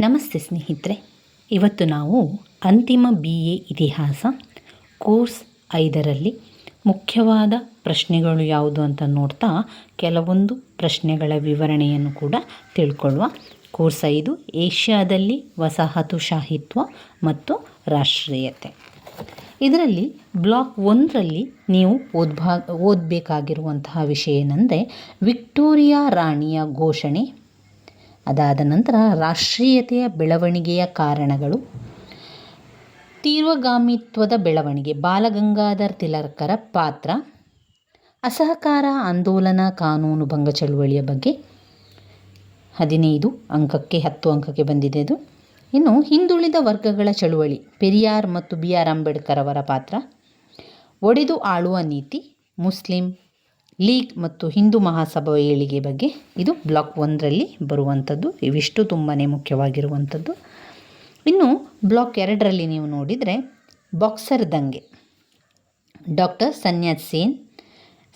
ನಮಸ್ತೆ ಸ್ನೇಹಿತರೆ. ಇವತ್ತು ನಾವು ಅಂತಿಮ ಬಿ ಎ ಇತಿಹಾಸ ಕೋರ್ಸ್ ಐದರಲ್ಲಿ ಮುಖ್ಯವಾದ ಪ್ರಶ್ನೆಗಳು ಯಾವುದು ಅಂತ ನೋಡ್ತಾ ಕೆಲವೊಂದು ಪ್ರಶ್ನೆಗಳ ವಿವರಣೆಯನ್ನು ಕೂಡ ತಿಳ್ಕೊಳ್ಳುವ ಕೋರ್ಸ್ ಐದು, ಏಷ್ಯಾದಲ್ಲಿ ವಸಾಹತುಶಾಹಿತ್ವ ಮತ್ತು ರಾಷ್ಟ್ರೀಯತೆ. ಇದರಲ್ಲಿ ಬ್ಲಾಕ್ ಒಂದರಲ್ಲಿ ನೀವು ಓದ್ಬಾ ಓದಬೇಕಾಗಿರುವಂತಹ ವಿಷಯ ಏನಂದರೆ ವಿಕ್ಟೋರಿಯಾ ರಾಣಿಯ ಘೋಷಣೆ ಅದಾದ ನಂತರ ರಾಷ್ಟ್ರೀಯತೆಯ ಬೆಳವಣಿಗೆಯ ಕಾರಣಗಳು. ತೀವ್ರಗಾಮಿತ್ವದ ಬೆಳವಣಿಗೆ. ಬಾಲಗಂಗಾಧರ್ ತಿಲಕರ ಪಾತ್ರ. ಅಸಹಕಾರ ಆಂದೋಲನ ಕಾನೂನು ಭಂಗ ಚಳುವಳಿಯ ಬಗ್ಗೆ. ಹದಿನೈದು ಅಂಕಕ್ಕೆ, ಹತ್ತು ಅಂಕಕ್ಕೆ ಬಂದಿದೆ ಅದು ಇನ್ನು ಹಿಂದುಳಿದ ವರ್ಗಗಳ ಚಳುವಳಿ. ಪೆರಿಯಾರ್ ಮತ್ತು ಬಿ ಆರ್ ಅಂಬೇಡ್ಕರ್ ಅವರ ಪಾತ್ರ. ಒಡೆದು ಆಳುವ ನೀತಿ. ಮುಸ್ಲಿಂ ಲೀಗ್ ಮತ್ತು ಹಿಂದೂ ಮಹಾಸಭಾ ಏಳಿಗೆ ಬಗ್ಗೆ ಇದು ಬ್ಲಾಕ್ ಒಂದರಲ್ಲಿ ಬರುವಂಥದ್ದು, ಇವಿಷ್ಟು ತುಂಬಾ ಮುಖ್ಯವಾಗಿರುವಂಥದ್ದು. ಇನ್ನು ಬ್ಲಾಕ್ ಎರಡರಲ್ಲಿ ನೀವು ನೋಡಿದರೆ ಬಾಕ್ಸರ್ ದಂಗೆ, ಡಾಕ್ಟರ್ ಸನ್ಯಾತ್ ಸೇನ್,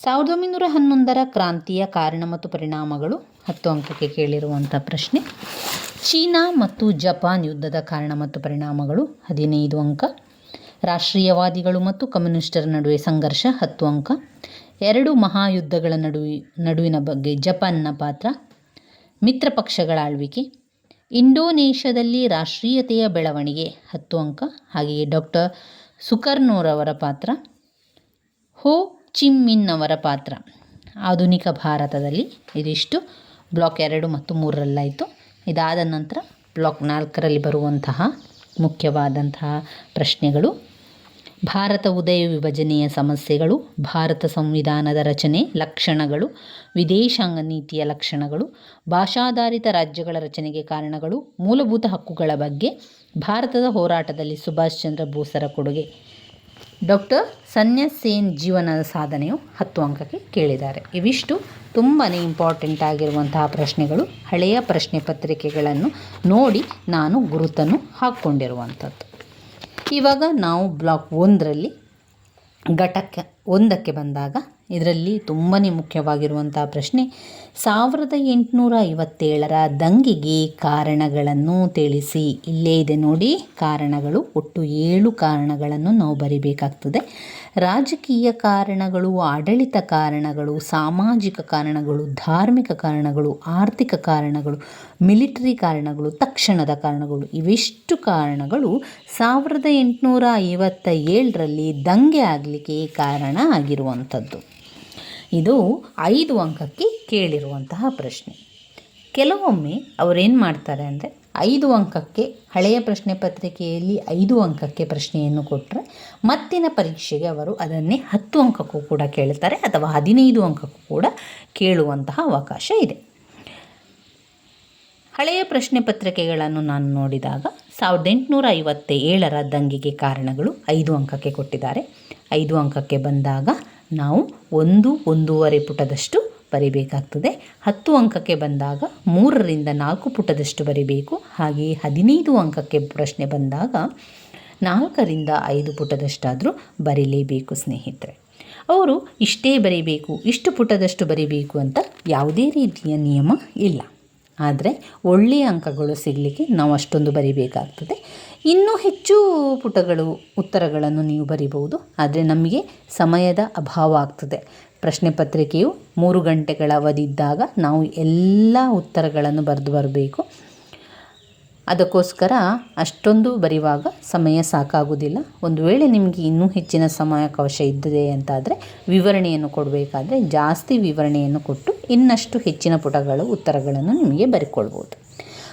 ಸಾವಿರದ ಒಂಬೈನೂರ ಹನ್ನೊಂದರ ಕ್ರಾಂತಿಯ ಕಾರಣ ಮತ್ತು ಪರಿಣಾಮಗಳು ಹತ್ತು ಅಂಕಕ್ಕೆ ಕೇಳಿರುವಂಥ ಪ್ರಶ್ನೆ. ಚೀನಾ ಮತ್ತು ಜಪಾನ್ ಯುದ್ಧದ ಕಾರಣ ಮತ್ತು ಪರಿಣಾಮಗಳು ಹದಿನೈದು ಅಂಕ. ರಾಷ್ಟ್ರೀಯವಾದಿಗಳು ಮತ್ತು ಕಮ್ಯುನಿಸ್ಟರ ನಡುವೆ ಸಂಘರ್ಷ ಹತ್ತು ಅಂಕ. ಎರಡು ಮಹಾಯುದ್ಧಗಳ ನಡುವೆ, ನಡುವಿನ ಬಗ್ಗೆ ಜಪಾನ್ನ ಪಾತ್ರ, ಮಿತ್ರ ಪಕ್ಷಗಳ ಆಳ್ವಿಕೆ, ಇಂಡೋನೇಷ್ಯಾದಲ್ಲಿ ರಾಷ್ಟ್ರೀಯತೆಯ ಬೆಳವಣಿಗೆ ಹತ್ತು ಅಂಕ, ಹಾಗೆಯೇ ಡಾಕ್ಟರ್ ಸುಕರ್ನೋರವರ ಪಾತ್ರ, ಹೋ ಚಿಮ್ಮಿನ್ ಅವರ ಪಾತ್ರ. ಆಧುನಿಕ ಭಾರತದಲ್ಲಿ ಇದಿಷ್ಟು. ಬ್ಲಾಕ್ ಎರಡು ಮತ್ತು ಮೂರರಲ್ಲಾಯಿತು. ಇದಾದ ನಂತರ ಬ್ಲಾಕ್ ನಾಲ್ಕರಲ್ಲಿ ಬರುವಂತಹ ಮುಖ್ಯವಾದಂತಹ ಪ್ರಶ್ನೆಗಳು. ಭಾರತ ಉದಯ ವಿಭಜನೆಯ ಸಮಸ್ಯೆಗಳು, ಭಾರತ ಸಂವಿಧಾನದ ರಚನೆ ಲಕ್ಷಣಗಳು, ವಿದೇಶಾಂಗ ನೀತಿಯ ಲಕ್ಷಣಗಳು, ಭಾಷಾಧಾರಿತ ರಾಜ್ಯಗಳ ರಚನೆಗೆ ಕಾರಣಗಳು, ಮೂಲಭೂತ ಹಕ್ಕುಗಳ ಬಗ್ಗೆ, ಭಾರತದ ಹೋರಾಟದಲ್ಲಿ ಸುಭಾಷ್ ಚಂದ್ರ ಬೋಸರ ಕೊಡುಗೆ. ಡಾಕ್ಟರ್ ಸನ್ಯಾಸ್ ಸೇನ್ ಜೀವನದ ಸಾಧನೆಯು ಹತ್ತು ಅಂಕಕ್ಕೆ ಕೇಳಿದ್ದಾರೆ. ಇವಿಷ್ಟು. ತುಂಬಾ ಇಂಪಾರ್ಟೆಂಟ್ ಆಗಿರುವಂತಹ ಪ್ರಶ್ನೆಗಳು, ಹಳೆಯ ಪ್ರಶ್ನೆ ಪತ್ರಿಕೆಗಳನ್ನು ನೋಡಿ ನಾನು ಗುರುತನ್ನು ಹಾಕ್ಕೊಂಡಿರುವಂಥದ್ದು. ಇವಾಗ ನಾವು ಬ್ಲಾಕ್ ಒಂದರಲ್ಲಿ ಘಟಕ ಒಂದಕ್ಕೆ ಬಂದಾಗ ಇದರಲ್ಲಿ ತುಂಬಾ ಮುಖ್ಯವಾಗಿರುವಂಥ ಪ್ರಶ್ನೆ, ಸಾವಿರದ ಎಂಟುನೂರ ಐವತ್ತೇಳರ ದಂಗೆಗೆ ಕಾರಣಗಳನ್ನು ತಿಳಿಸಿ. ಇಲ್ಲೇ ಇದೆ ನೋಡಿ, ಕಾರಣಗಳು, ಒಟ್ಟು ಏಳು ಕಾರಣಗಳನ್ನು ನಾವು ಬರಿಬೇಕಾಗ್ತದೆ. ರಾಜಕೀಯ ಕಾರಣಗಳು, ಆಡಳಿತ ಕಾರಣಗಳು, ಸಾಮಾಜಿಕ ಕಾರಣಗಳು, ಧಾರ್ಮಿಕ ಕಾರಣಗಳು, ಆರ್ಥಿಕ ಕಾರಣಗಳು, ಮಿಲಿಟರಿ ಕಾರಣಗಳು, ತಕ್ಷಣದ ಕಾರಣಗಳು, ಇವೆಷ್ಟು ಕಾರಣಗಳು ಸಾವಿರದ ಎಂಟುನೂರ ಐವತ್ತ ಏಳರಲ್ಲಿ ದಂಗೆ ಆಗಲಿಕ್ಕೆ ಕಾರಣ ಆಗಿರುವಂಥದ್ದು. ಇದು ಐದು ಅಂಕಕ್ಕೆ ಕೇಳಿರುವಂತಹ ಪ್ರಶ್ನೆ. ಕೆಲವೊಮ್ಮೆ ಅವರೇನು ಮಾಡ್ತಾರೆ ಅಂದರೆ ಐದು ಅಂಕಕ್ಕೆ, ಹಳೆಯ ಪ್ರಶ್ನೆ ಪತ್ರಿಕೆಯಲ್ಲಿ ಐದು ಅಂಕಕ್ಕೆ ಪ್ರಶ್ನೆಯನ್ನು ಕೊಟ್ಟರೆ ಮತ್ತಿನ ಪರೀಕ್ಷೆಗೆ ಅವರು ಅದನ್ನೇ ಹತ್ತು ಅಂಕಕ್ಕೂ ಕೂಡ ಕೇಳ್ತಾರೆ ಅಥವಾ ಹದಿನೈದು ಅಂಕಕ್ಕೂ ಕೂಡ ಕೇಳುವಂತಹ ಅವಕಾಶ ಇದೆ. ಹಳೆಯ ಪ್ರಶ್ನೆ ಪತ್ರಿಕೆಗಳನ್ನು ನಾನು ನೋಡಿದಾಗ ಸಾವಿರದ ಎಂಟುನೂರ ಐವತ್ತ ಏಳರ ದಂಗೆಗೆ ಕಾರಣಗಳು ಐದು ಅಂಕಕ್ಕೆ ಕೊಟ್ಟಿದ್ದಾರೆ. ಐದು ಅಂಕಕ್ಕೆ ಬಂದಾಗ ನಾವು ಒಂದು, ಒಂದೂವರೆ ಪುಟದಷ್ಟು ಬರಿಬೇಕಾಗ್ತದೆ. ಹತ್ತು ಅಂಕಕ್ಕೆ ಬಂದಾಗ ಮೂರರಿಂದ ನಾಲ್ಕು ಪುಟದಷ್ಟು ಬರಿಬೇಕು. ಹಾಗೆಯೇ ಹದಿನೈದು ಅಂಕಕ್ಕೆ ಪ್ರಶ್ನೆ ಬಂದಾಗ ನಾಲ್ಕರಿಂದ ಐದು ಪುಟದಷ್ಟಾದರೂ ಬರೀಲೇಬೇಕು ಸ್ನೇಹಿತರೆ. ಅವರು ಇಷ್ಟೇ ಬರೀಬೇಕು, ಇಷ್ಟು ಪುಟದಷ್ಟು ಬರೀಬೇಕು ಅಂತ ಯಾವುದೇ ರೀತಿಯ ನಿಯಮ ಇಲ್ಲ. ಆದರೆ ಒಳ್ಳೆಯ ಅಂಕಗಳು ಸಿಗಲಿಕ್ಕೆ ನಾವು ಅಷ್ಟೊಂದು ಬರಿಬೇಕಾಗ್ತದೆ. ಇನ್ನೂ ಹೆಚ್ಚು ಪುಟಗಳು, ಉತ್ತರಗಳನ್ನು ನೀವು ಬರಿಬೋದು ಆದರೆ ನಮಗೆ ಸಮಯದ ಅಭಾವ ಆಗ್ತದೆ. ಪ್ರಶ್ನೆ ಪತ್ರಿಕೆಯು ಮೂರು ಗಂಟೆಗಳ ಅವಧಿ ಇದ್ದಾಗ ನಾವು ಎಲ್ಲ ಉತ್ತರಗಳನ್ನು ಬರೆದು ಬರಬೇಕು. ಅದಕ್ಕೋಸ್ಕರ ಅಷ್ಟೊಂದು ಬರೆಯುವಾಗ ಸಮಯ ಸಾಕಾಗುವುದಿಲ್ಲ. ಒಂದು ವೇಳೆ ನಿಮಗೆ ಇನ್ನೂ ಹೆಚ್ಚಿನ ಸಮಯಾವಕಾಶ ಇದ್ದಿದೆ ಅಂತಾದರೆ ವಿವರಣೆಯನ್ನು ಕೊಡಬೇಕಾದ್ರೆ ಜಾಸ್ತಿ ವಿವರಣೆಯನ್ನು ಕೊಟ್ಟು ಇನ್ನಷ್ಟು ಹೆಚ್ಚಿನ ಪುಟಗಳು, ಉತ್ತರಗಳನ್ನು ನಿಮಗೆ ಬರೆಕೊಳ್ಬೋದು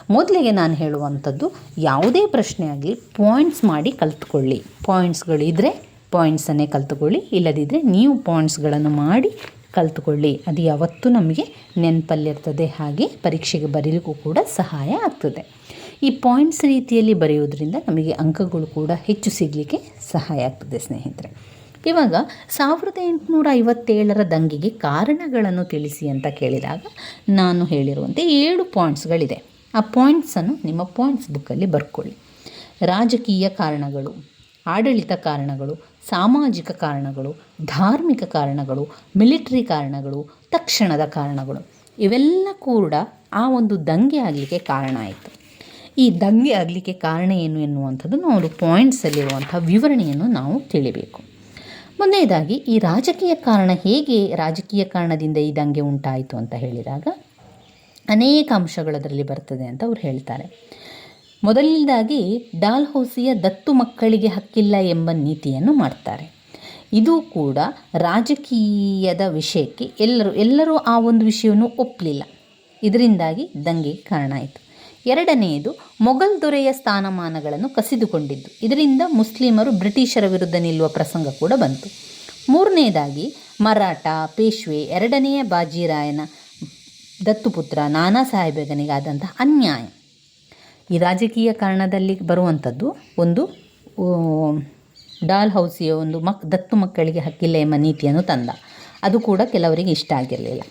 ಮೊದಲಿಗೆ ನಾನು ಹೇಳುವಂಥದ್ದು ಯಾವುದೇ ಪ್ರಶ್ನೆ ಆಗಲಿ ಪಾಯಿಂಟ್ಸ್ ಮಾಡಿ ಕಲಿತ್ಕೊಳ್ಳಿ. ಪಾಯಿಂಟ್ಸ್ಗಳಿದ್ದರೆ ಪಾಯಿಂಟ್ಸನ್ನೇ ಕಲ್ತುಕೊಳ್ಳಿ. ಇಲ್ಲದಿದ್ದರೆ ನೀವು ಪಾಯಿಂಟ್ಸ್ಗಳನ್ನು ಮಾಡಿ ಕಲ್ತುಕೊಳ್ಳಿ. ಅದು ಯಾವತ್ತೂ ನಮಗೆ ನೆನಪಲ್ಲಿರ್ತದೆ. ಹಾಗೆ ಪರೀಕ್ಷೆಗೆ ಬರೀಲಿಕ್ಕೂ ಕೂಡ ಸಹಾಯ ಆಗ್ತದೆ. ಈ ಪಾಯಿಂಟ್ಸ್ ರೀತಿಯಲ್ಲಿ ಬರೆಯೋದ್ರಿಂದ ನಮಗೆ ಅಂಕಗಳು ಕೂಡ ಹೆಚ್ಚು ಸಿಗಲಿಕ್ಕೆ ಸಹಾಯ ಆಗ್ತದೆ ಸ್ನೇಹಿತರೆ. ಇವಾಗ ಸಾವಿರದ ಎಂಟುನೂರ ಐವತ್ತೇಳರ ದಂಗೆಗೆ ಕಾರಣಗಳನ್ನು ತಿಳಿಸಿ ಅಂತ ಕೇಳಿದಾಗ ನಾನು ಹೇಳಿರುವಂತೆ ಏಳು ಪಾಯಿಂಟ್ಸ್ಗಳಿದೆ ಆ ಪಾಯಿಂಟ್ಸನ್ನು ನಿಮ್ಮ ಪಾಯಿಂಟ್ಸ್ ಬುಕ್ಕಲ್ಲಿ ಬರ್ಕೊಳ್ಳಿ. ರಾಜಕೀಯ ಕಾರಣಗಳು, ಆಡಳಿತ ಕಾರಣಗಳು ಸಾಮಾಜಿಕ ಕಾರಣಗಳು, ಧಾರ್ಮಿಕ ಕಾರಣಗಳು, ಮಿಲಿಟರಿ ಕಾರಣಗಳು, ತಕ್ಷಣದ ಕಾರಣಗಳು, ಇವೆಲ್ಲ ಕೂಡ ಆ ಒಂದು ದಂಗೆ ಆಗಲಿಕ್ಕೆ ಕಾರಣ ಆಯಿತು. ಈ ದಂಗೆ ಆಗಲಿಕ್ಕೆ ಕಾರಣ ಏನು ಎನ್ನುವಂಥದ್ದು ನಾವು ಪಾಯಿಂಟ್ಸಲ್ಲಿರುವಂಥ ವಿವರಣೆಯನ್ನು ನಾವು ತಿಳಿಬೇಕು. ಮೊದಲನೇದಾಗಿ, ಈ ರಾಜಕೀಯ ಕಾರಣ ಹೇಗೆ ರಾಜಕೀಯ ಕಾರಣದಿಂದ ಈ ದಂಗೆ ಉಂಟಾಯಿತು ಅಂತ ಹೇಳಿದಾಗ, ಅನೇಕ ಅಂಶಗಳು ಅದರಲ್ಲಿ ಬರ್ತದೆ ಅಂತ ಅವ್ರು ಹೇಳ್ತಾರೆ. ಮೊದಲನೇದಾಗಿ ಡಾಲ್ ಹೌಸಿಯ ದತ್ತು ಮಕ್ಕಳಿಗೆ ಹಕ್ಕಿಲ್ಲ ಎಂಬ ನೀತಿಯನ್ನು ಮಾಡ್ತಾರೆ. ಇದು ಕೂಡ ರಾಜಕೀಯದ ವಿಷಯಕ್ಕೆ ಎಲ್ಲರೂ ಎಲ್ಲರೂ ಆ ಒಂದು ವಿಷಯವನ್ನು ಒಪ್ಪಲಿಲ್ಲ. ಇದರಿಂದಾಗಿ ದಂಗೆ ಕಾರಣ ಆಯಿತು. ಎರಡನೆಯದು, ಮೊಘಲ್ ದೊರೆಯ ಸ್ಥಾನಮಾನಗಳನ್ನು ಕಸಿದುಕೊಂಡಿದ್ದು. ಇದರಿಂದ ಮುಸ್ಲಿಮರು ಬ್ರಿಟಿಷರ ವಿರುದ್ಧ ನಿಲ್ಲುವ ಪ್ರಸಂಗ ಕೂಡ ಬಂತು. ಮೂರನೆಯದಾಗಿ ಮರಾಠ, ಪೇಶ್ವೆ, ಎರಡನೆಯ ಬಾಜಿರಾಯನ ದತ್ತುಪುತ್ರ ನಾನಾ ಸಾಹೇಬನಿಗಾದಂತಹ ಅನ್ಯಾಯ. ಈ ರಾಜಕೀಯ ಕಾರಣದಲ್ಲಿ ಬರುವಂಥದ್ದು ಒಂದು ಡಾಲ್ ಹೌಸಿಯ ಒಂದು ಮಕ್, ದತ್ತು ಮಕ್ಕಳಿಗೆ ಹಕ್ಕಿಲ್ಲ ಎಂಬ ನೀತಿಯನ್ನು ತಂದ. ಅದು ಕೂಡ ಕೆಲವರಿಗೆ ಇಷ್ಟ ಆಗಿರಲಿಲ್ಲ.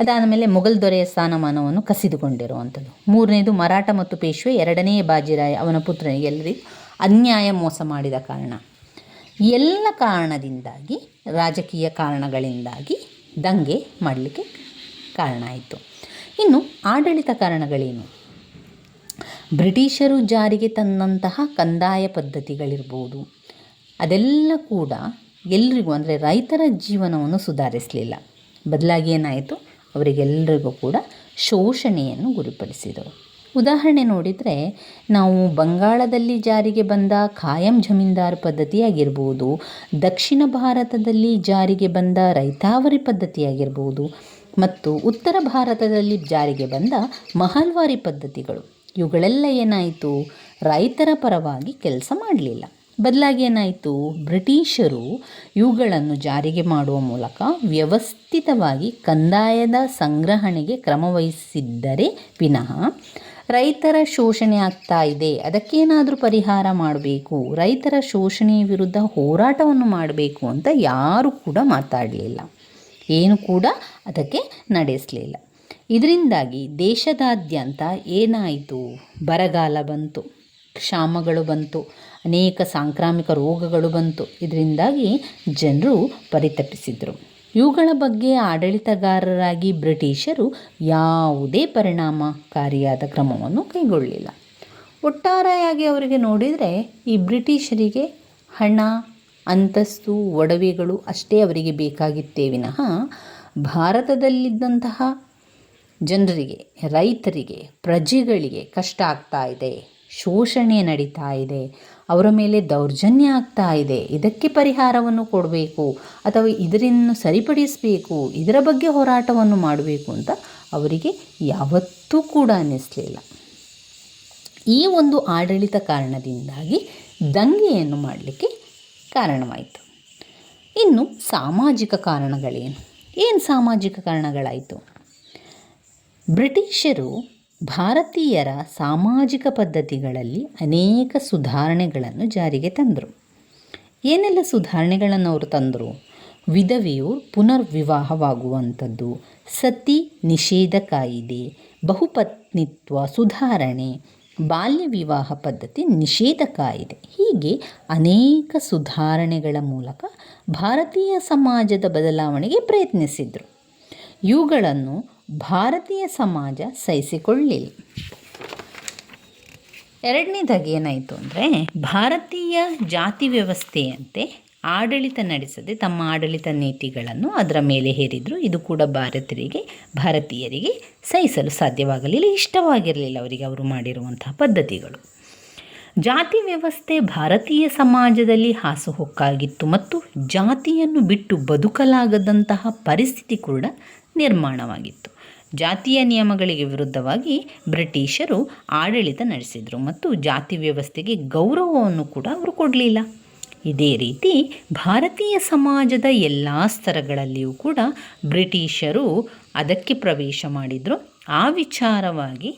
ಅದಾದ ಮೇಲೆ ಮೊಘಲ್ ದೊರೆಯ ಸ್ಥಾನಮಾನವನ್ನು ಕಸಿದುಕೊಂಡಿರುವಂಥದ್ದು. ಮೂರನೇದು, ಮರಾಠ ಮತ್ತು ಪೇಶ್ವೆ ಎರಡನೇ ಬಾಜಿರಾಯ, ಅವನ ಪುತ್ರನಿಗೆ ಎಲ್ಲರಿಗೂ ಅನ್ಯಾಯ ಮೋಸ ಮಾಡಿದ ಕಾರಣ. ಎಲ್ಲ ಕಾರಣದಿಂದಾಗಿ, ರಾಜಕೀಯ ಕಾರಣಗಳಿಂದಾಗಿ ದಂಗೆ ಮಾಡಲಿಕ್ಕೆ ಕಾರಣ ಆಯಿತು. ಇನ್ನು ಆಡಳಿತ ಕಾರಣಗಳೇನು? ಬ್ರಿಟಿಷರು ಜಾರಿಗೆ ತಂದಂತಹ ಕಂದಾಯ ಪದ್ಧತಿಗಳಿರ್ಬೋದು. ಅದೆಲ್ಲ ಕೂಡ ಎಲ್ರಿಗೂ ಅಂದರೆ ರೈತರ ಜೀವನವನ್ನು ಸುಧಾರಿಸಲಿಲ್ಲ. ಬದಲಾಗಿ ಏನಾಯಿತು? ಅವರಿಗೆಲ್ಲರಿಗೂ ಕೂಡ ಶೋಷಣೆಯನ್ನು ಗುರಿಪಡಿಸಿದರು ಉದಾಹರಣೆ ನೋಡಿದರೆ, ನಾವು ಬಂಗಾಳದಲ್ಲಿ ಜಾರಿಗೆ ಬಂದ ಖಾಯಂ ಜಮೀನ್ದಾರ್ ಪದ್ಧತಿಯಾಗಿರ್ಬೋದು, ದಕ್ಷಿಣ ಭಾರತದಲ್ಲಿ ಜಾರಿಗೆ ಬಂದ ರೈತಾವರಿ ಪದ್ಧತಿಯಾಗಿರ್ಬೋದು, ಮತ್ತು ಉತ್ತರ ಭಾರತದಲ್ಲಿ ಜಾರಿಗೆ ಬಂದ ಮಹಲ್ವಾರಿ ಪದ್ಧತಿಗಳು. ಇವುಗಳೆಲ್ಲ ಏನಾಯಿತು? ರೈತರ ಪರವಾಗಿ ಕೆಲಸ ಮಾಡಲಿಲ್ಲ. ಬದಲಾಗಿ ಏನಾಯಿತು? ಬ್ರಿಟಿಷರು ಇವುಗಳನ್ನು ಜಾರಿಗೆ ಮಾಡುವ ಮೂಲಕ ವ್ಯವಸ್ಥಿತವಾಗಿ ಕಂದಾಯದ ಸಂಗ್ರಹಣೆಗೆ ಕ್ರಮವಹಿಸಿದ್ದರೆ ವಿನಃ ರೈತರ ಶೋಷಣೆ ಆಗ್ತಾ ಇದೆ. ಅದಕ್ಕೇನಾದರೂ ಪರಿಹಾರ ಮಾಡಬೇಕು. ರೈತರ ಶೋಷಣೆಯ ವಿರುದ್ಧ ಹೋರಾಟವನ್ನು ಮಾಡಬೇಕು ಅಂತ ಯಾರೂ ಕೂಡ ಮಾತಾಡಲಿಲ್ಲ. ಏನು ಕೂಡ ಅದಕ್ಕೆ ನಡೆಸಲಿಲ್ಲ. ಇದರಿಂದಾಗಿ ದೇಶದಾದ್ಯಂತ ಏನಾಯಿತು? ಬರಗಾಲ ಬಂತು, ಕ್ಷಾಮಗಳು ಬಂತು, ಅನೇಕ ಸಾಂಕ್ರಾಮಿಕ ರೋಗಗಳು ಬಂತು. ಇದರಿಂದಾಗಿ ಜನರು ಪರಿತಪಿಸಿದರು. ಇವುಗಳ ಬಗ್ಗೆ ಆಡಳಿತಗಾರರಾಗಿ ಬ್ರಿಟಿಷರು ಯಾವುದೇ ಪರಿಣಾಮಕಾರಿಯಾದ ಕ್ರಮವನ್ನು ಕೈಗೊಳ್ಳಲಿಲ್ಲ. ಒಟ್ಟಾರೆಯಾಗಿ ಅವರಿಗೆ ನೋಡಿದರೆ ಈ ಬ್ರಿಟಿಷರಿಗೆ ಹಣ, ಅಂತಸ್ತು, ಒಡವೆಗಳು ಅಷ್ಟೇ ಅವರಿಗೆ ಬೇಕಾಗಿತ್ತೇ ವಿನಃ ಭಾರತದಲ್ಲಿದ್ದಂತಹ ಜನರಿಗೆ, ರೈತರಿಗೆ, ಪ್ರಜೆಗಳಿಗೆ ಕಷ್ಟ ಆಗ್ತಾ ಇದೆ. ಶೋಷಣೆ ನಡೀತಾ ಇದೆ. ಅವರ ಮೇಲೆ ದೌರ್ಜನ್ಯ ಆಗ್ತಾ ಇದೆ. ಇದಕ್ಕೆ ಪರಿಹಾರವನ್ನು ಕೊಡಬೇಕು ಅಥವಾ ಇದರನ್ನು ಸರಿಪಡಿಸಬೇಕು, ಇದರ ಬಗ್ಗೆ ಹೋರಾಟವನ್ನು ಮಾಡಬೇಕು ಅಂತ ಅವರಿಗೆ ಯಾವತ್ತೂ ಕೂಡ ಅನ್ನಿಸಲಿಲ್ಲ ಈ ಒಂದು ಆಡಳಿತ ಕಾರಣದಿಂದಾಗಿ ದಂಗೆಯನ್ನು ಮಾಡಲಿಕ್ಕೆ ಕಾರಣವಾಯಿತು. ಇನ್ನು ಸಾಮಾಜಿಕ ಕಾರಣಗಳೇನು? ಏನು ಸಾಮಾಜಿಕ ಕಾರಣಗಳಾಯಿತು? ಬ್ರಿಟಿಷರು ಭಾರತೀಯರ ಸಾಮಾಜಿಕ ಪದ್ಧತಿಗಳಲ್ಲಿ ಅನೇಕ ಸುಧಾರಣೆಗಳನ್ನು ಜಾರಿಗೆ ತಂದರು. ಏನೆಲ್ಲ ಸುಧಾರಣೆಗಳನ್ನು ಅವರು ತಂದರು? ವಿಧವೆಯು ಪುನರ್ವಿವಾಹವಾಗುವಂಥದ್ದು, ಸತಿ ನಿಷೇಧ ಕಾಯಿದೆ, ಬಹುಪತ್ನಿತ್ವ ಸುಧಾರಣೆ, ಬಾಲ್ಯ ವಿವಾಹ ಪದ್ಧತಿ ನಿಷೇಧ ಕಾಯಿದೆ. ಹೀಗೆ ಅನೇಕ ಸುಧಾರಣೆಗಳ ಮೂಲಕ ಭಾರತೀಯ ಸಮಾಜದ ಬದಲಾವಣೆಗೆ ಪ್ರಯತ್ನಿಸಿದರು. ಇವುಗಳನ್ನು ಭಾರತೀಯ ಸಮಾಜ ಸಹಿಸಿಕೊಳ್ಳಿಲ್ಲ. ಎರಡನೇದಾಗಿ ಏನಾಯಿತು ಅಂದರೆ, ಭಾರತೀಯ ಜಾತಿ ವ್ಯವಸ್ಥೆಯಂತೆ ಆಡಳಿತ ನಡೆಸದೆ ತಮ್ಮ ಆಡಳಿತ ನೀತಿಗಳನ್ನು ಅದರ ಮೇಲೆ ಹೇರಿದ್ರು, ಇದು ಕೂಡ ಭಾರತೀಯರಿಗೆ ಭಾರತೀಯರಿಗೆ ಸಹಿಸಲು ಸಾಧ್ಯವಾಗಲಿಲ್ಲ, ಇಷ್ಟವಾಗಿರಲಿಲ್ಲ ಅವರಿಗೆ ಅವರು ಮಾಡಿರುವಂತಹ ಪದ್ಧತಿಗಳು. ಜಾತಿ ವ್ಯವಸ್ಥೆ ಭಾರತೀಯ ಸಮಾಜದಲ್ಲಿ ಹಾಸುಹೊಕ್ಕಾಗಿತ್ತು ಮತ್ತು ಜಾತಿಯನ್ನು ಬಿಟ್ಟು ಬದುಕಲಾಗದಂತಹ ಪರಿಸ್ಥಿತಿ ಕೂಡ ನಿರ್ಮಾಣವಾಗಿತ್ತು. ಜಾತಿಯ ನಿಯಮಗಳಿಗೆ ವಿರುದ್ಧವಾಗಿ ಬ್ರಿಟಿಷರು ಆಡಳಿತ ನಡೆಸಿದರು ಮತ್ತು ಜಾತಿ ವ್ಯವಸ್ಥೆಗೆ ಗೌರವವನ್ನು ಕೂಡ ಅವರು ಕೊಡಲಿಲ್ಲ. ಇದೇ ರೀತಿ ಭಾರತೀಯ ಸಮಾಜದ ಎಲ್ಲ ಸ್ತರಗಳಲ್ಲಿಯೂ ಕೂಡ ಬ್ರಿಟಿಷರು ಅದಕ್ಕೆ ಪ್ರವೇಶ ಮಾಡಿದರು. ಆ ವಿಚಾರವಾಗಿ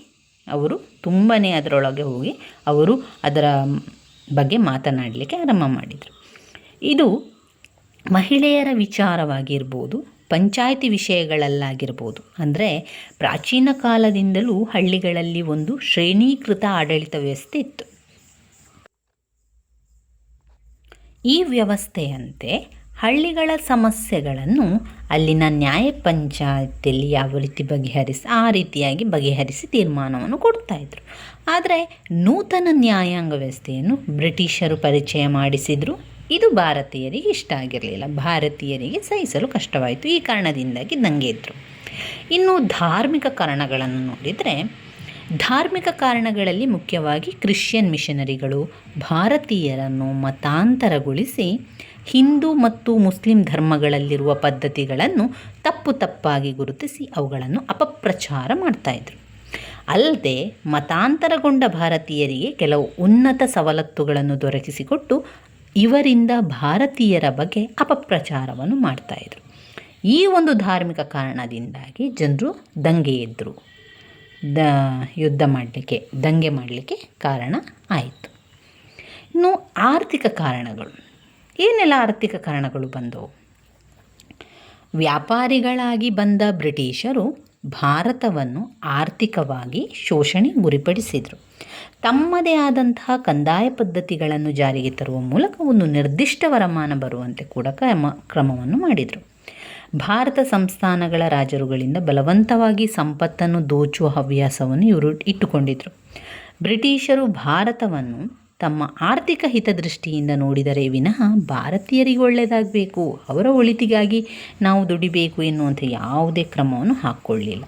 ಅವರು ತುಂಬಾ ಅದರೊಳಗೆ ಹೋಗಿ ಅವರು ಅದರ ಬಗ್ಗೆ ಮಾತನಾಡಲಿಕ್ಕೆ ಆರಂಭ ಮಾಡಿದರು. ಇದು ಮಹಿಳೆಯರ ವಿಚಾರವಾಗಿರ್ಬೋದು ಪಂಚಾಯಿತಿ ವಿಷಯಗಳಲ್ಲಾಗಿರ್ಬೋದು. ಅಂದರೆ ಪ್ರಾಚೀನ ಕಾಲದಿಂದಲೂ ಹಳ್ಳಿಗಳಲ್ಲಿ ಒಂದು ಶ್ರೇಣೀಕೃತ ಆಡಳಿತ ವ್ಯವಸ್ಥೆ ಇತ್ತು. ಈ ವ್ಯವಸ್ಥೆಯಂತೆ ಹಳ್ಳಿಗಳ ಸಮಸ್ಯೆಗಳನ್ನು ಅಲ್ಲಿನ ನ್ಯಾಯ ಪಂಚಾಯತಿಯಲ್ಲಿ ಯಾವ ರೀತಿ ಬಗೆಹರಿಸಿ, ಆ ರೀತಿಯಾಗಿ ಬಗೆಹರಿಸಿ ತೀರ್ಮಾನವನ್ನು ಕೊಡ್ತಾಯಿದ್ರು ಆದರೆ ನೂತನ ನ್ಯಾಯಾಂಗ ವ್ಯವಸ್ಥೆಯನ್ನು ಬ್ರಿಟಿಷರು ಪರಿಚಯ ಮಾಡಿಸಿದರು. ಇದು ಭಾರತೀಯರಿಗೆ ಇಷ್ಟ ಆಗಿರಲಿಲ್ಲ. ಭಾರತೀಯರಿಗೆ ಸಹಿಸಲು ಕಷ್ಟವಾಯಿತು. ಈ ಕಾರಣದಿಂದಾಗಿ ದಂಗೆ ಇದ್ದರು ಇನ್ನು ಧಾರ್ಮಿಕ ಕಾರಣಗಳನ್ನು ನೋಡಿದರೆ, ಧಾರ್ಮಿಕ ಕಾರಣಗಳಲ್ಲಿ ಮುಖ್ಯವಾಗಿ ಕ್ರಿಶ್ಚಿಯನ್ ಮಿಷನರಿಗಳು ಭಾರತೀಯರನ್ನು ಮತಾಂತರಗೊಳಿಸಿ ಹಿಂದೂ ಮತ್ತು ಮುಸ್ಲಿಂ ಧರ್ಮಗಳಲ್ಲಿರುವ ಪದ್ಧತಿಗಳನ್ನು ತಪ್ಪು ತಪ್ಪಾಗಿ ಗುರುತಿಸಿ ಅವುಗಳನ್ನು ಅಪಪ್ರಚಾರ ಮಾಡ್ತಾಯಿದ್ರು ಅಲ್ಲದೆ ಮತಾಂತರಗೊಂಡ ಭಾರತೀಯರಿಗೆ ಕೆಲವು ಉನ್ನತ ಸವಲತ್ತುಗಳನ್ನು ದೊರಕಿಸಿಕೊಟ್ಟು ಇವರಿಂದ ಭಾರತೀಯರ ಬಗ್ಗೆ ಅಪಪ್ರಚಾರವನ್ನು ಮಾಡ್ತಾಯಿದ್ರು ಈ ಒಂದು ಧಾರ್ಮಿಕ ಕಾರಣದಿಂದಾಗಿ ಜನರು ದಂಗೆ ಎದ್ದರು ದ, ಯುದ್ಧ ಮಾಡಲಿಕ್ಕೆ, ದಂಗೆ ಮಾಡಲಿಕ್ಕೆ ಕಾರಣ ಆಯಿತು. ಇನ್ನು ಆರ್ಥಿಕ ಕಾರಣಗಳು. ಏನೆಲ್ಲ ಆರ್ಥಿಕ ಕಾರಣಗಳು ಬಂದವು? ವ್ಯಾಪಾರಿಗಳಾಗಿ ಬಂದ ಬ್ರಿಟಿಷರು ಭಾರತವನ್ನು ಆರ್ಥಿಕವಾಗಿ ಶೋಷಣೆ ಗುರಿಪಡಿಸಿದರು. ತಮ್ಮದೇ ಆದಂತಹ ಕಂದಾಯ ಪದ್ಧತಿಗಳನ್ನು ಜಾರಿಗೆ ತರುವ ಮೂಲಕ ಒಂದು ನಿರ್ದಿಷ್ಟ ವರಮಾನ ಬರುವಂತೆ ಕೂಡ ಕ್ರಮ, ಕ್ರಮವನ್ನು ಮಾಡಿದರು. ಭಾರತ ಸಂಸ್ಥಾನಗಳ ರಾಜರುಗಳಿಂದ ಬಲವಂತವಾಗಿ ಸಂಪತ್ತನ್ನು ದೋಚುವ ಹವ್ಯಾಸವನ್ನು ಇವರು ಇಟ್ಟುಕೊಂಡಿದ್ದರು ಬ್ರಿಟಿಷರು ಭಾರತವನ್ನು ತಮ್ಮ ಆರ್ಥಿಕ ಹಿತದೃಷ್ಟಿಯಿಂದ ನೋಡಿದರೆ ವಿನಃ ಭಾರತೀಯರಿಗೆ ಒಳ್ಳೆಯದಾಗಬೇಕು, ಅವರ ಒಳಿತಿಗಾಗಿ ನಾವು ದುಡಿಬೇಕು ಎನ್ನುವಂಥ ಯಾವುದೇ ಕ್ರಮವನ್ನು ಹಾಕ್ಕೊಳ್ಳಿಲ್ಲ.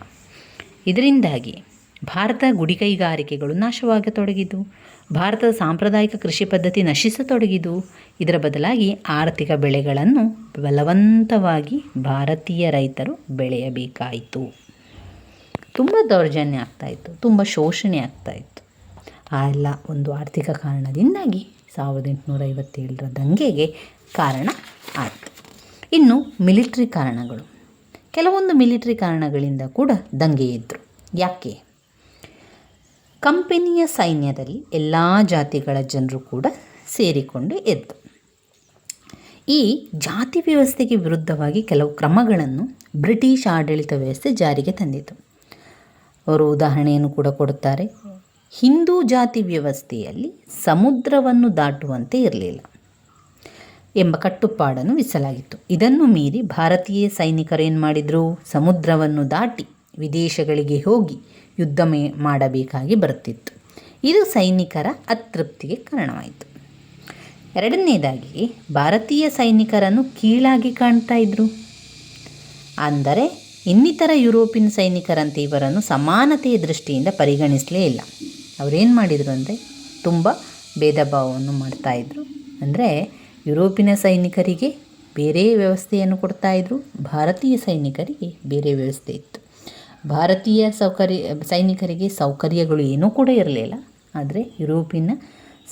ಇದರಿಂದಾಗಿ ಭಾರತ ಗುಡಿಕೈಗಾರಿಕೆಗಳು ನಾಶವಾಗತೊಡಗಿದ್ದು, ಭಾರತದ ಸಾಂಪ್ರದಾಯಿಕ ಕೃಷಿ ಪದ್ಧತಿ ನಶಿಸತೊಡಗಿದು ಇದರ ಬದಲಾಗಿ ಆರ್ಥಿಕ ಬೆಳೆಗಳನ್ನು ಬಲವಂತವಾಗಿ ಭಾರತೀಯ ರೈತರು ಬೆಳೆಯಬೇಕಾಯಿತು. ತುಂಬ ದೌರ್ಜನ್ಯ ಆಗ್ತಾಯಿತ್ತು ತುಂಬ ಶೋಷಣೆ ಆಗ್ತಾಯಿತ್ತು ಆ ಎಲ್ಲ ಒಂದು ಆರ್ಥಿಕ ಕಾರಣದಿಂದಾಗಿ ಸಾವಿರದ ಎಂಟುನೂರ ಐವತ್ತೇಳರ ದಂಗೆಗೆ ಕಾರಣ ಆಯಿತು. ಇನ್ನು ಮಿಲಿಟ್ರಿ ಕಾರಣಗಳು. ಕೆಲವೊಂದು ಮಿಲಿಟ್ರಿ ಕಾರಣಗಳಿಂದ ಕೂಡ ದಂಗೆ ಇದ್ದರು ಯಾಕೆ? ಕಂಪನಿಯ ಸೈನ್ಯದಲ್ಲಿ ಎಲ್ಲ ಜಾತಿಗಳ ಜನರು ಕೂಡ ಸೇರಿಕೊಂಡು ಎದ್ದು. ಈ ಜಾತಿ ವ್ಯವಸ್ಥೆಗೆ ವಿರುದ್ಧವಾಗಿ ಕೆಲವು ಕ್ರಮಗಳನ್ನು ಬ್ರಿಟಿಷ್ ಆಡಳಿತ ವ್ಯವಸ್ಥೆ ಜಾರಿಗೆ ತಂದಿತು. ಅವರು ಉದಾಹರಣೆಯನ್ನು ಕೂಡ ಕೊಡುತ್ತಾರೆ. ಹಿಂದೂ ಜಾತಿ ವ್ಯವಸ್ಥೆಯಲ್ಲಿ ಸಮುದ್ರವನ್ನು ದಾಟುವಂತೆ ಇರಲಿಲ್ಲ ಎಂಬ ಕಟ್ಟುಪಾಡನ್ನು ವಿಸಲಾಗಿತ್ತು. ಇದನ್ನು ಮೀರಿ ಭಾರತೀಯ ಸೈನಿಕರೇನು ಮಾಡಿದರು? ಸಮುದ್ರವನ್ನು ದಾಟಿ ವಿದೇಶಗಳಿಗೆ ಹೋಗಿ ಯುದ್ಧ ಮಾಡಬೇಕಾಗಿ ಬರುತ್ತಿತ್ತು ಇದು ಸೈನಿಕರ ಅತೃಪ್ತಿಗೆ ಕಾರಣವಾಯಿತು. ಎರಡನೇದಾಗಿ, ಭಾರತೀಯ ಸೈನಿಕರನ್ನು ಕೀಳಾಗಿ ಕಾಣ್ತಾ ಇದ್ದರು ಅಂದರೆ, ಇನ್ನಿತರ ಯುರೋಪಿಯನ್ ಸೈನಿಕರಂತೆ ಇವರನ್ನು ಸಮಾನತೆಯ ದೃಷ್ಟಿಯಿಂದ ಪರಿಗಣಿಸಲೇ ಇಲ್ಲ. ಅವರೇನು ಮಾಡಿದರು ಅಂದರೆ ತುಂಬ ಭೇದ ಭಾವವನ್ನು ಮಾಡ್ತಾಯಿದ್ರು ಅಂದರೆ ಯುರೋಪಿನ ಸೈನಿಕರಿಗೆ ಬೇರೆ ವ್ಯವಸ್ಥೆಯನ್ನು ಕೊಡ್ತಾಯಿದ್ರು ಭಾರತೀಯ ಸೈನಿಕರಿಗೆ ಬೇರೆ ವ್ಯವಸ್ಥೆ ಇತ್ತು. ಭಾರತೀಯ ಸೌಕರ್ಯ, ಸೈನಿಕರಿಗೆ ಸೌಕರ್ಯಗಳು ಏನೂ ಕೂಡ ಇರಲಿಲ್ಲ. ಆದರೆ ಯುರೋಪಿನ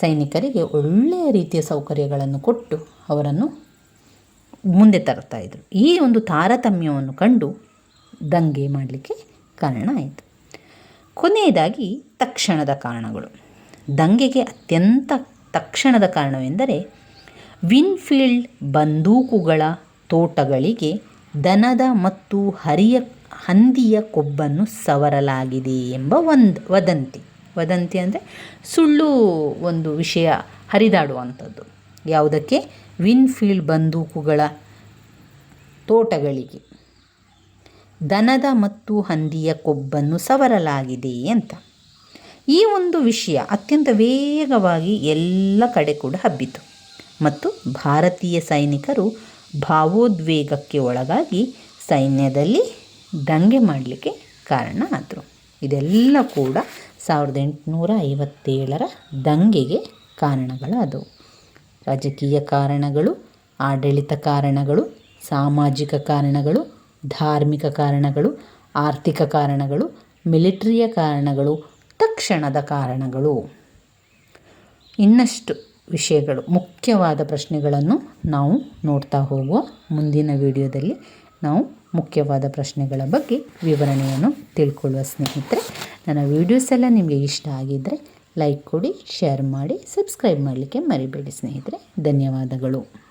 ಸೈನಿಕರಿಗೆ ಒಳ್ಳೆಯ ರೀತಿಯ ಸೌಕರ್ಯಗಳನ್ನು ಕೊಟ್ಟು ಅವರನ್ನು ಮುಂದೆ ತರ್ತಾಯಿದ್ರು ಈ ಒಂದು ತಾರತಮ್ಯವನ್ನು ಕಂಡು ದಂಗೆ ಮಾಡಲಿಕ್ಕೆ ಕಾರಣ ಆಯಿತು. ಕೊನೆಯದಾಗಿ ತಕ್ಷಣದ ಕಾರಣಗಳು. ದಂಗೆಗೆ ಅತ್ಯಂತ ತಕ್ಷಣದ ಕಾರಣವೆಂದರೆ ವಿನ್ಫೀಲ್ಡ್ ಬಂದೂಕುಗಳ ತೋಟಗಳಿಗೆ ದನದ ಮತ್ತು ಹರಿಯ ಹಂದಿಯ ಕೊಬ್ಬನ್ನು ಸವರಲಾಗಿದೆ ಎಂಬ ಒಂದು ವದಂತಿ. ವದಂತಿ ಅಂದರೆ ಸುಳ್ಳು ಒಂದು ವಿಷಯ ಹರಿದಾಡುವಂಥದ್ದು. ಯಾವುದಕ್ಕೆ? ವಿನ್ಫೀಲ್ಡ್ ಬಂದೂಕುಗಳ ತೋಟಗಳಿಗೆ. ದನದ ಮತ್ತು ಹಂದಿಯ ಕೊಬ್ಬನ್ನು ಸವರಲಾಗಿದೆ ಅಂತ. ಈ ಒಂದು ವಿಷಯ ಅತ್ಯಂತ ವೇಗವಾಗಿ ಎಲ್ಲ ಕಡೆ ಕೂಡ ಹಬ್ಬಿತು. ಮತ್ತು ಭಾರತೀಯ ಸೈನಿಕರು ಭಾವೋದ್ವೇಗಕ್ಕೆ ಒಳಗಾಗಿ ಸೈನ್ಯದಲ್ಲಿ ದಂಗೆ ಮಾಡಲಿಕ್ಕೆ ಕಾರಣ ಆದರು. ಇದೆಲ್ಲ ಕೂಡ ಸಾವಿರದ ಎಂಟುನೂರ ಐವತ್ತೇಳರ ದಂಗೆಗೆ ಕಾರಣಗಳಾದವು. ರಾಜಕೀಯ ಕಾರಣಗಳು, ಆಡಳಿತ ಕಾರಣಗಳು, ಸಾಮಾಜಿಕ ಕಾರಣಗಳು ಧಾರ್ಮಿಕ ಕಾರಣಗಳು, ಆರ್ಥಿಕ ಕಾರಣಗಳು, ಮಿಲಿಟ್ರಿಯ ಕಾರಣಗಳು, ತಕ್ಷಣದ ಕಾರಣಗಳು. ಇನ್ನಷ್ಟು ವಿಷಯಗಳು, ಮುಖ್ಯವಾದ ಪ್ರಶ್ನೆಗಳನ್ನು ನಾವು ನೋಡ್ತಾ ಹೋಗುವ ಮುಂದಿನ ವಿಡಿಯೋದಲ್ಲಿ ನಾವು ಮುಖ್ಯವಾದ ಪ್ರಶ್ನೆಗಳ ಬಗ್ಗೆ ವಿವರಣೆಯನ್ನು ತಿಳ್ಕೊಳ್ಳುವ ಸ್ನೇಹಿತರೆ, ನನ್ನ ವೀಡಿಯೋಸ್ ಎಲ್ಲ ನಿಮಗೆ ಇಷ್ಟ ಆಗಿದ್ದರೆ ಲೈಕ್ ಕೊಡಿ, ಶೇರ್ ಮಾಡಿ, ಸಬ್ಸ್ಕ್ರೈಬ್ ಮಾಡಲಿಕ್ಕೆ ಮರಿಬೇಡಿ ಸ್ನೇಹಿತರೆ. ಧನ್ಯವಾದಗಳು.